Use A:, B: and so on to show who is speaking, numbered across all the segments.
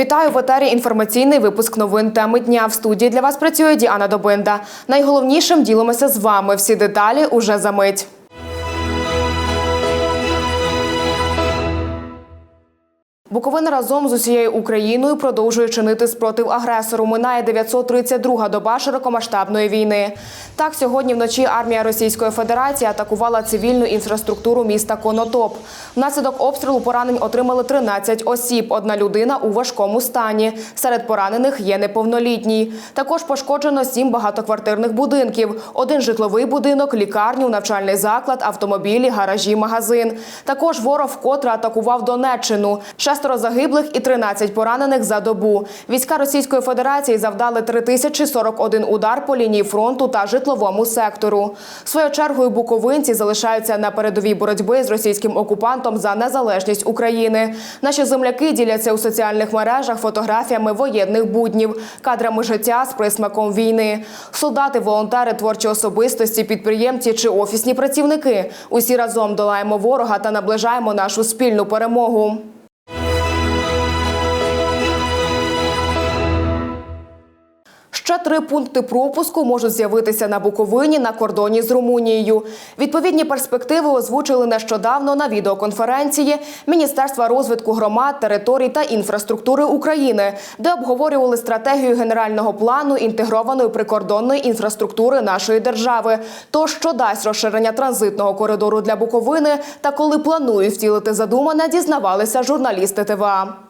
A: Вітаю в етері інформаційний випуск новин теми дня. В студії для вас працює Діана Добинда. Найголовнішим ділимося з вами. Всі деталі уже за мить. Буковина разом з усією Україною продовжує чинити спротив агресору. Минає 932-га доба широкомасштабної війни. Так, сьогодні вночі армія Російської Федерації атакувала цивільну інфраструктуру міста Конотоп. Внаслідок обстрілу поранень отримали 13 осіб. Одна людина у важкому стані. Серед поранених є неповнолітній. Також пошкоджено сім багатоквартирних будинків: один житловий будинок, лікарню, навчальний заклад, автомобілі, гаражі, магазин. Також ворог вкотре атакував Донеччину. Шестеро загиблих і 13 поранених за добу. Війська Російської Федерації завдали 3041 удар по лінії фронту та житловому сектору. Своєю чергою буковинці залишаються на передовій боротьби з російським окупантом за незалежність України. Наші земляки діляться у соціальних мережах фотографіями воєнних буднів, кадрами життя з присмаком війни. Солдати, волонтери, творчі особистості, підприємці чи офісні працівники. Усі разом долаємо ворога та наближаємо нашу спільну перемогу. Ще три пункти пропуску можуть з'явитися на Буковині на кордоні з Румунією. Відповідні перспективи озвучили нещодавно на відеоконференції Міністерства розвитку громад, територій та інфраструктури України, де обговорювали стратегію генерального плану інтегрованої прикордонної інфраструктури нашої держави. То що дасть розширення транзитного коридору для Буковини та коли планують втілити задумане, дізнавалися журналісти ТВА.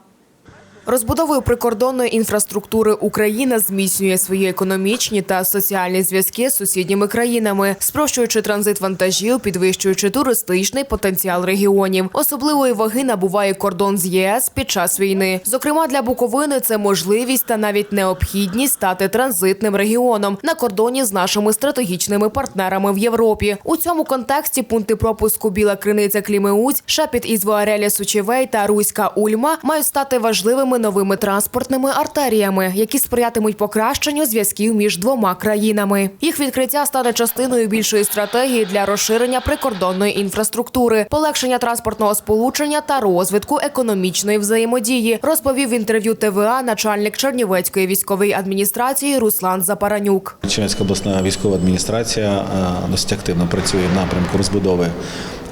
A: Розбудовою прикордонної інфраструктури Україна зміцнює свої економічні та соціальні зв'язки з сусідніми країнами, спрощуючи транзит вантажів, підвищуючи туристичний потенціал регіонів. Особливої ваги набуває кордон з ЄС під час війни. Зокрема, для Буковини це можливість та навіть необхідність стати транзитним регіоном на кордоні з нашими стратегічними партнерами в Європі. У цьому контексті пункти пропуску Біла Криниця Клімеуць, Шепіт із Вуареля Сучевей та Руська Ульма мають стати важливими новими транспортними артеріями, які сприятимуть покращенню зв'язків між двома країнами. Їх відкриття стане частиною більшої стратегії для розширення прикордонної інфраструктури, полегшення транспортного сполучення та розвитку економічної взаємодії, розповів в інтерв'ю ТВА начальник Чернівецької військової адміністрації Руслан Запаранюк.
B: Чернівецька обласна військова адміністрація е, досить активно працює в напрямку розбудови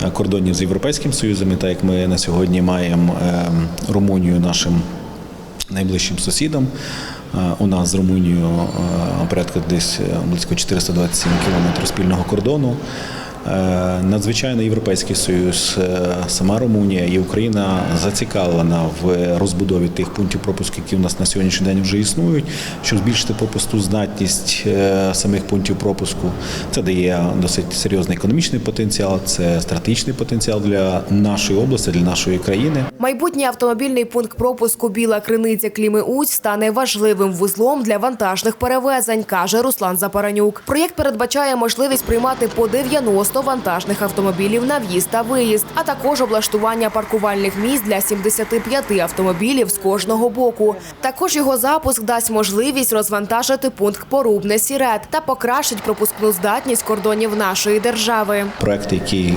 B: е, кордонів з Європейським Союзом, і так як ми на сьогодні маємо е, Румунію нашим найближчим сусідом. Е, У нас з Румунією е, порядка десь е, близько 427 кілометрів спільного кордону. Е, Надзвичайно Європейський Союз, е, сама Румунія і Україна зацікавлена в розбудові тих пунктів пропуску, які у нас на сьогоднішній день вже існують, щоб збільшити пропускну здатність е, самих пунктів пропуску. Це дає досить серйозний економічний потенціал, це стратегічний потенціал для нашої області, для нашої країни.
A: Майбутній автомобільний пункт пропуску Біла Криниця Клімеуць стане важливим вузлом для вантажних перевезень, каже Руслан Запаранюк. Проєкт передбачає можливість приймати по 90 вантажних автомобілів на в'їзд та виїзд, а також облаштування паркувальних місць для 75 автомобілів з кожного боку. Також його запуск дасть можливість розвантажити пункт Порубне Сірет та покращить пропускну здатність кордонів нашої держави.
B: Проект, який е,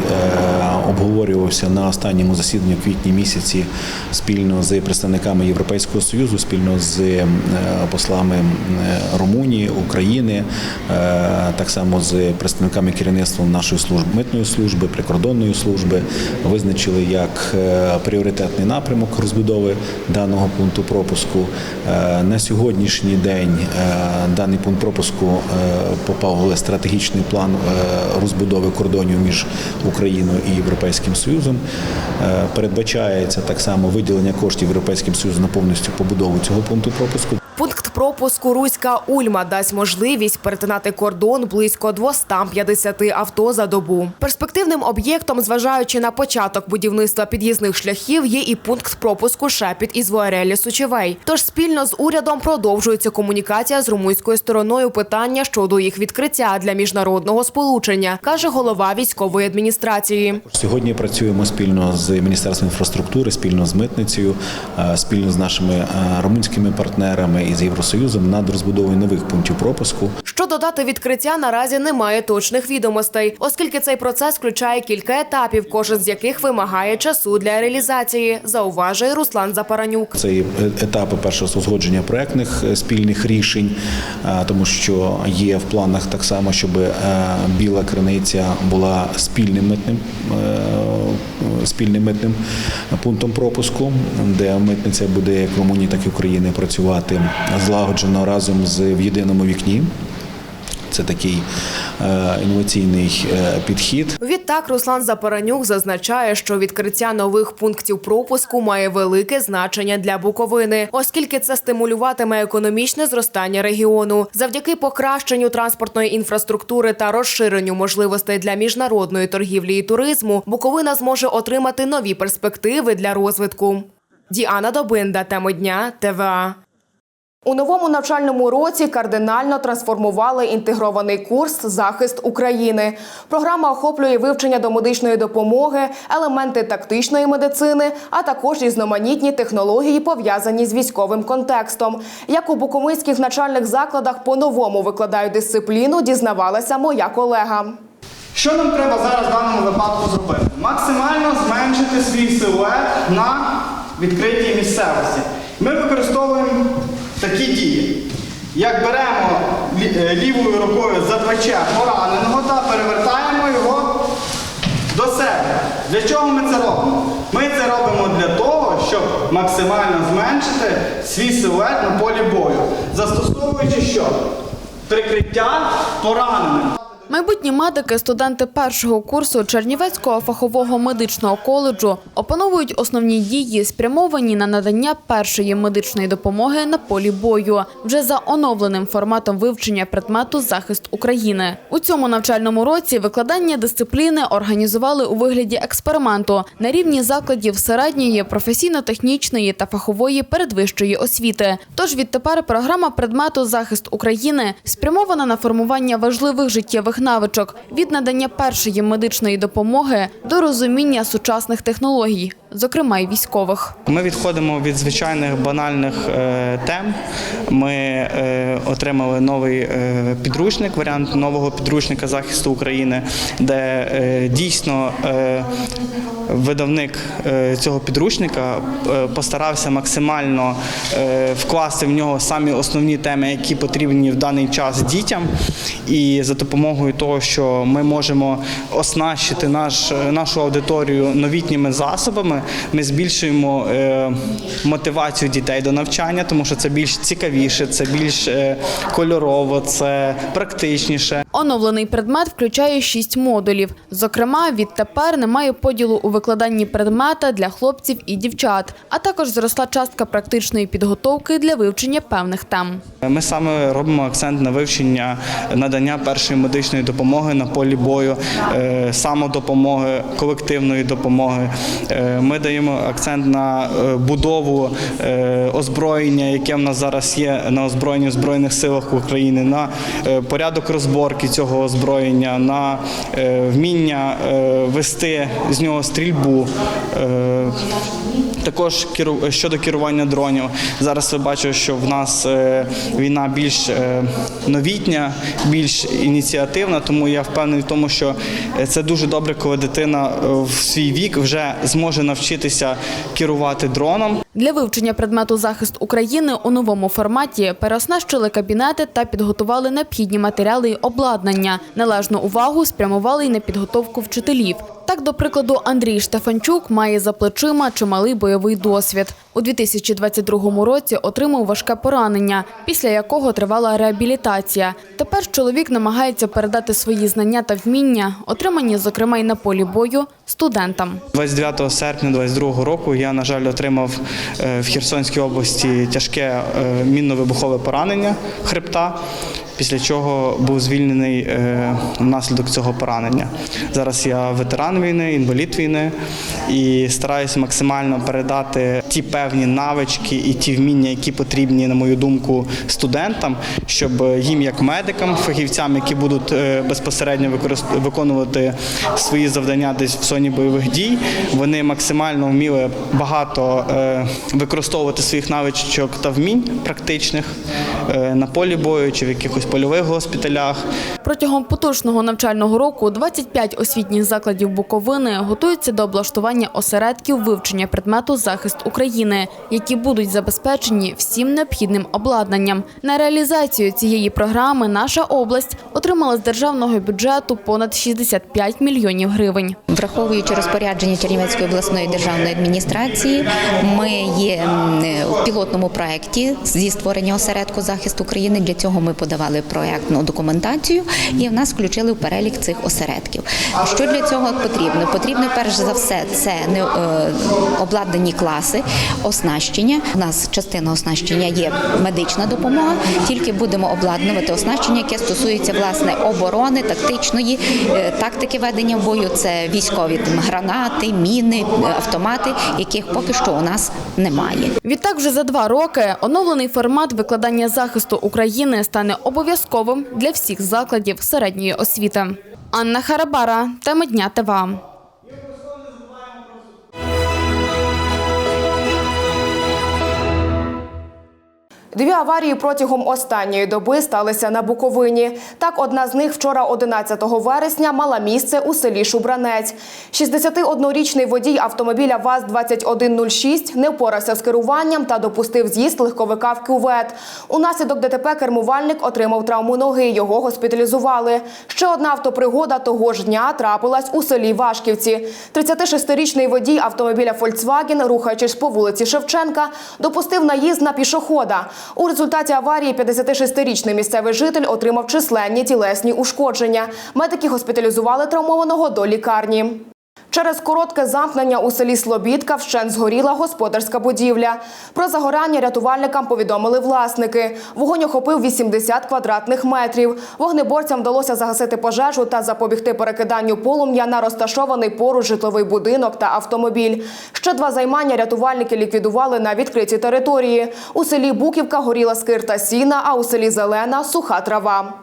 B: обговорювався на останньому засіданні в квітні місяці спільно з представниками Європейського союзу, спільно з е, послами е, Румунії, України, так само з представниками керівництва нашої служби митної служби, прикордонної служби, визначили як е, пріоритетний напрямок розбудови даного пункту пропуску. Е, На сьогоднішній день е, даний пункт пропуску попав в стратегічний план розбудови кордонів між Україною і Європейським Союзом. Передбачається так само виділення коштів Європейським Союзом на повністю побудову цього пункту пропуску.
A: Пункт пропуску Руська Ульма дасть можливість перетинати кордон близько 250 авто за добу. Перспективним об'єктом, зважаючи на початок будівництва під'їзних шляхів, є і пункт пропуску Шепіт із Вуарелі Сучевей. Тож спільно з урядом продовжується комунікація з румунською стороною питання щодо їх відкриття для міжнародного сполучення, каже голова військової адміністрації.
B: Сьогодні працюємо спільно з Міністерством інфраструктури, спільно з митницею, е, спільно з нашими е, румунськими партнерами із Євросоюзом над розбудовою нових пунктів пропуску.
A: Щодо дати відкриття, наразі немає точних відомостей, оскільки цей процес включає кілька етапів, кожен з яких вимагає часу для реалізації, зауважує Руслан Запаранюк.
B: Це етапи першого узгодження проектних е, спільних рішень, е, тому що є в планах так само, щоб е, біла криниця була спільним митним спільним митним пунктом пропуску, де митниця буде як Румунії, так і України працювати злагоджено разом з в єдиному вікні. Це такий е, інноваційний е, підхід.
A: Відтак Руслан Запаранюк зазначає, що відкриття нових пунктів пропуску має велике значення для Буковини, оскільки це стимулюватиме економічне зростання регіону. Завдяки покращенню транспортної інфраструктури та розширенню можливостей для міжнародної торгівлі і туризму, Буковина зможе отримати нові перспективи для розвитку. Діана Добинда, теми дня, ТВА. У новому навчальному році кардинально трансформували інтегрований курс Захист України. Програма охоплює вивчення до медичної допомоги, елементи тактичної медицини, а також різноманітні технології, пов'язані з військовим контекстом. Як у буковинських навчальних закладах по-новому викладають дисципліну, дізнавалася моя колега.
C: Що нам треба зараз в даному випадку зробити? Максимально зменшити свій силует на відкритій місцевості. Ми використовуємо. Як беремо е, лівою рукою за плече пораненого та перевертаємо його до себе. Для чого ми це робимо? Ми це робимо для того, щоб максимально зменшити свій силует на полі бою, застосовуючи що? Прикриття пораненим.
D: Майбутні медики, студенти першого курсу Чернівецького фахового медичного коледжу опановують основні дії, спрямовані на надання першої медичної допомоги на полі бою, вже за оновленим форматом вивчення предмету захист України. У цьому навчальному році викладання дисципліни організували у вигляді експерименту на рівні закладів середньої, професійно-технічної та фахової передвищої освіти. Тож відтепер програма предмету захист України спрямована на формування важливих життєвих навичок від надання першої медичної допомоги до розуміння сучасних технологій, зокрема й військових.
C: Ми відходимо від звичайних банальних е, тем. Ми е, отримали новий е, підручник, варіант нового підручника захисту України, де дійсно видавник цього підручника постарався максимально вкласти в нього самі основні теми, які потрібні в даний час дітям. І за допомогою того, що ми можемо оснащити наш, нашу аудиторію новітніми засобами, ми збільшуємо е, мотивацію дітей до навчання, тому що це більш цікавіше, це більш е, кольорово, це практичніше.
D: Оновлений предмет включає шість модулів. Зокрема, відтепер немає поділу у викладанні предмета для хлопців і дівчат, а також зросла частка практичної підготовки для вивчення певних тем.
C: Ми саме робимо акцент на вивчення надання першої медичної допомоги на полі бою, е, самодопомоги, колективної допомоги. Е, Ми даємо акцент на е, будову озброєння, яке в нас зараз є на озброєнні в Збройних силах України, на порядок розборки цього озброєння, на вміння вести з нього стрільбу. Також щодо керування дронів. Зараз ви бачите, що в нас е, війна більш е, новітня, більш ініціативна, тому я впевнений в тому, що е, це дуже добре, коли дитина в свій вік вже зможе навчитися керувати дроном.
D: Для вивчення предмету захист України у новому форматі переоснащили кабінети та підготували необхідні матеріали й обладнання. Належну увагу спрямували й на підготовку вчителів. Так, до прикладу, Андрій Штефанчук має за плечима чималий бойовий досвід. У 2022 році отримав важке поранення, після якого тривала реабілітація. Тепер чоловік намагається передати свої знання та вміння, отримані, зокрема, й на полі бою, студентам.
C: 29 серпня 2022 року я, на жаль, отримав е, в Херсонській області тяжке е, мінно-вибухове поранення хребта. Після чого був звільнений е, внаслідок цього поранення. Зараз я ветеран війни, інвалід війни і стараюся максимально передати ті певні навички і ті вміння, які потрібні, на мою думку, студентам, щоб їм, як медикам, фахівцям, які будуть е, безпосередньо виконувати свої завдання десь в зоні бойових дій, вони максимально вміли багато е, використовувати своїх навичок та вмінь практичних на полі бою чи в якихось польових госпіталях.
D: Протягом поточного навчального року 25 освітніх закладів Буковини готуються до облаштування осередків вивчення предмету захист України, які будуть забезпечені всім необхідним обладнанням. На реалізацію цієї програми наша область отримала з державного бюджету понад 65 мільйонів гривень.
E: Враховуючи розпорядження Чернівецької обласної державної адміністрації, ми є пілотному проєкті зі створення осередку захисту України. Для цього ми подавали проєктну документацію і в нас включили в перелік цих осередків. Що для цього потрібно? Потрібно перш за все це не е, обладнані класи, оснащення. У нас частина оснащення є медична допомога. Тільки будемо обладнувати оснащення, яке стосується власне оборони, тактичної е, тактики ведення бою. Це військові гранати, міни, автомати, яких поки що у нас немає.
D: Відтак, вже за два роки оновлений формат викладання захисту України стане обов'язковим для всіх закладів середньої освіти. Анна Харабара, тема дня ТВА.
A: Дві аварії протягом останньої доби сталися на Буковині. Так, одна з них вчора, 11 вересня, мала місце у селі Шубранець. 61-річний водій автомобіля ВАЗ-2106 не впорався з керуванням та допустив з'їзд легковика в кювет. Унаслідок ДТП кермувальник отримав травму ноги. Його госпіталізували. Ще одна автопригода того ж дня трапилась у селі Вашківці. 36-річний водій автомобіля Volkswagen, рухаючись по вулиці Шевченка, допустив наїзд на пішохода. У результаті аварії 56-річний місцевий житель отримав численні тілесні ушкодження. Медики госпіталізували травмованого до лікарні. Через коротке замкнення у селі Слобідка вщент згоріла господарська будівля. Про загорання рятувальникам повідомили власники. Вогонь охопив 80 квадратних метрів. Вогнеборцям вдалося загасити пожежу та запобігти перекиданню полум'я на розташований поруч житловий будинок та автомобіль. Ще два займання рятувальники ліквідували на відкритій території. У селі Буківка горіла скирта сіна, а у селі Зелена суха трава.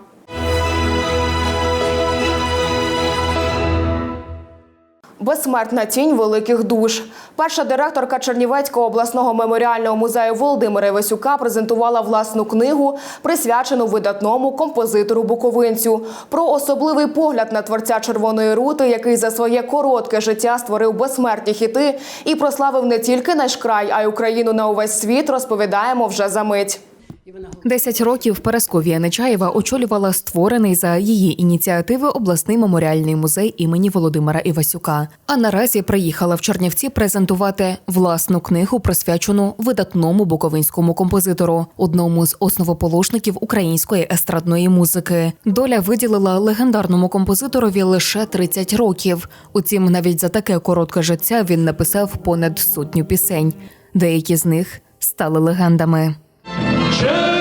A: Безсмертна тінь великих душ. Перша директорка Чернівецького обласного меморіального музею Володимира Івасюка презентувала власну книгу, присвячену видатному композитору Буковинцю. Про особливий погляд на творця Червоної рути, який за своє коротке життя створив безсмертні хіти і прославив не тільки наш край, а й Україну на увесь світ. Розповідаємо вже за мить.
F: Десять років Парасковія Нечаєва очолювала створений за її ініціативи обласний меморіальний музей імені Володимира Івасюка. А наразі приїхала в Чернівці презентувати власну книгу, присвячену видатному буковинському композитору, одному з основоположників української естрадної музики. Доля виділила легендарному композиторові лише 30 років. Утім, навіть за таке коротке життя він написав понад сотню пісень. Деякі з них стали легендами.
G: show.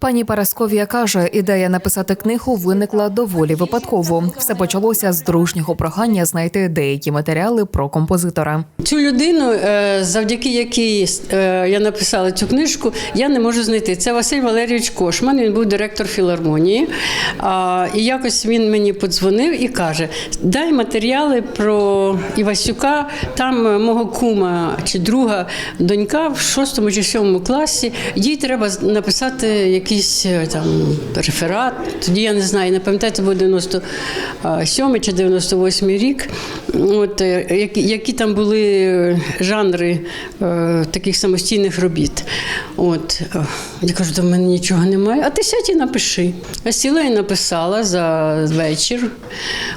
F: Пані Парасковія каже, ідея написати книгу виникла доволі випадково. Все почалося з дружнього прохання знайти деякі матеріали про композитора.
H: Цю людину, е, завдяки якій е, я написала цю книжку, я не можу знайти. Це Василь Валерійович Кошман. Він був директор філармонії. І якось він мені подзвонив і каже: дай матеріали про Івасюка. Там е, мого кума чи друга донька в шостому чи сьомому класі. Їй треба написати якийсь е, там реферат. Тоді я не знаю, не пам'ятаю, це був 97 чи 98 рік. От, е, які, які там були е, жанри таких самостійних робіт. От, я кажу, до мене нічого немає. А ти сядь і напиши. Я сіла і написала за вечір.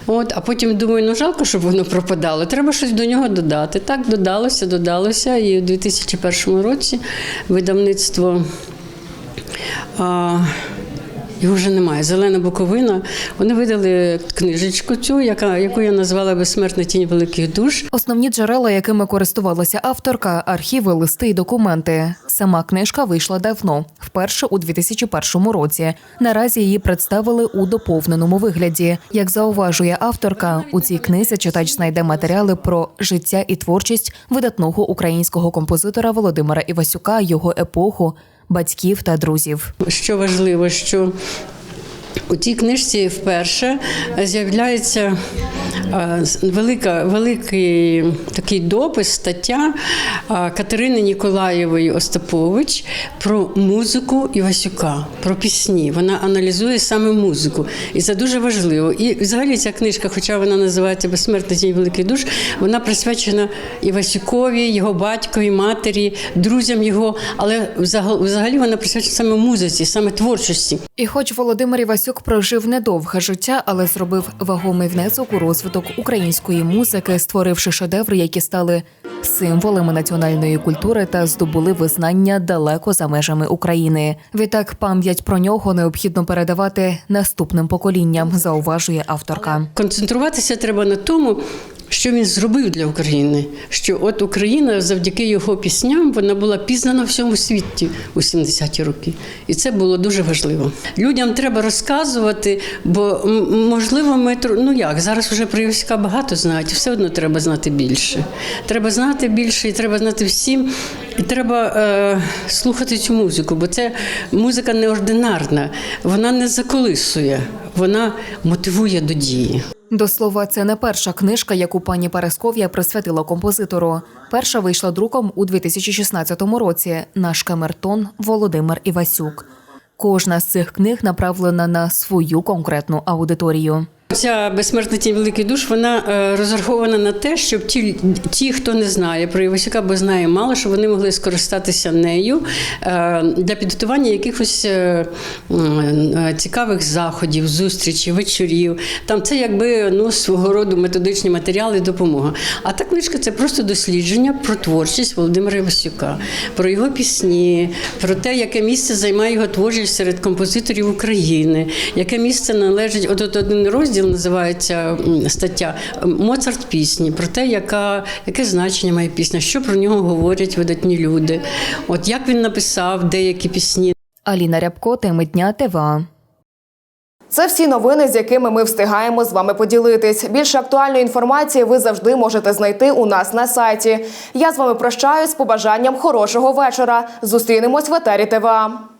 H: От, а потім думаю, ну жалко, щоб воно пропадало. Треба щось до нього додати. Так додалося, додалося. І у 2001 році видавництво. А, Його вже немає. Зелена Буковина. Вони видали книжечку цю, яка, яку я назвала Безсмертна тінь великих душ.
F: Основні джерела, якими користувалася авторка, архіви, листи і документи. Сама книжка вийшла давно, вперше у 2001 році. Наразі її представили у доповненому вигляді. Як зауважує авторка, у цій книзі читач знайде матеріали про життя і творчість видатного українського композитора Володимира Івасюка, його епоху, батьків та друзів.
H: Що важливо, що у цій книжці вперше з'являється е, велика, великий такий допис, стаття е, Катерини Ніколаєвої Остапович про музику Івасюка, про пісні. Вона аналізує саме музику. І це дуже важливо. І взагалі ця книжка, хоча вона називається Безсмертна тінь великий душ, вона присвячена Івасюкові, його батькові, матері, друзям його, але взагалі вона присвячена саме музиці, саме творчості.
F: І хоч Володимир Івасюк прожив недовге життя, але зробив вагомий внесок у розвиток української музики, створивши шедеври, які стали символами національної культури та здобули визнання далеко за межами України. Відтак пам'ять про нього необхідно передавати наступним поколінням, зауважує авторка.
H: Концентруватися треба на тому, що він зробив для України. Що от Україна завдяки його пісням вона була пізнана всьому світі у 70-ті роки. І це було дуже важливо. Людям треба розказувати, бо можливо, ми ну як зараз вже про Івасюка багато знають, все одно треба знати більше. Треба знати більше, і треба знати всім. І треба е, слухати цю музику, бо це музика неординарна, вона не заколисує, вона мотивує до дії.
F: До слова, це не перша книжка, яку пані Парасков'я присвятила композитору. Перша вийшла друком у 2016 році. Наш камертон Володимир Івасюк. Кожна з цих книг направлена на свою конкретну аудиторію.
H: Ця безсмертна тінь великий душ вона е, розрахована на те, щоб ті, ті, хто не знає про Івасюка, бо знає мало, щоб вони могли скористатися нею е, для підготування якихось е, цікавих заходів, зустрічей, вечорів. Там це якби ну свого роду методичні матеріали, допомога. А та книжка це просто дослідження про творчість Володимира Івасюка, про його пісні, про те, яке місце займає його творчість серед композиторів України, яке місце належить. От один розділ називається стаття Моцарт пісні, про те, яка, яке значення має пісня, що про нього говорять видатні люди. От як він написав деякі пісні.
F: Аліна Рябко, теми дня ТВА.
A: Це всі новини, з якими ми встигаємо з вами поділитись. Більше актуальної інформації ви завжди можете знайти у нас на сайті. Я з вами прощаюсь з побажанням хорошого вечора. Зустрінемось в етері ТВА.